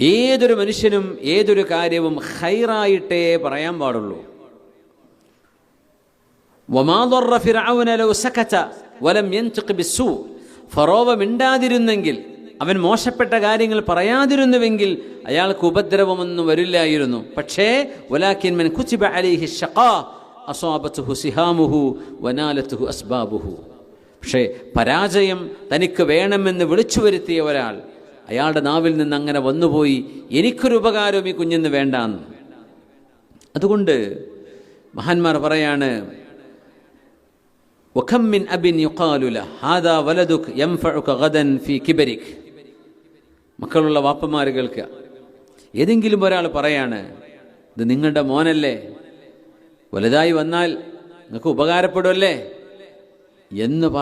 ഏതൊരു മനുഷ്യനും ഏതൊരു കാര്യവും ഹൈറായിട്ടേ പറയാൻ പാടുള്ളൂ. ഫറോവ മിണ്ടാതിരുന്നെങ്കിൽ അവൻ മോശപ്പെട്ട കാര്യങ്ങൾ പറയാതിരുന്നുവെങ്കിൽ അയാൾക്ക് ഉപദ്രവമൊന്നും വരില്ലായിരുന്നു. പക്ഷേ ഒലാക്കിൻ കുച്ചിബ അലിഹി ഷഖാ അസ്വാബത്തുഹു സിഹാമുഹു വനാലത്തുഹു അസ്ബാബുഹു. പക്ഷേ പരാജയം തനിക്ക് വേണമെന്ന് വിളിച്ചു വരുത്തിയ ഒരാൾ അയാളുടെ നാവിൽ നിന്ന് അങ്ങനെ വന്നുപോയി എനിക്കൊരു ഉപകാരവും ഈ കുഞ്ഞിന് വേണ്ടാന്ന്. അതുകൊണ്ട് മഹാന്മാർ പറയാണ് വഖമ്മിൻ അബിൻ ഹാദാ വലദുക് ഗദൻ മക്കളുള്ള വാപ്പമാർ കേൾക്കുക ഏതെങ്കിലും ഒരാൾ പറയാണ് ഇത് നിങ്ങളുടെ മോനല്ലേ? വലുതായി വന്നാൽ നിങ്ങൾക്ക് ഉപകാരപ്പെടുമല്ലേ എന്ന് പറ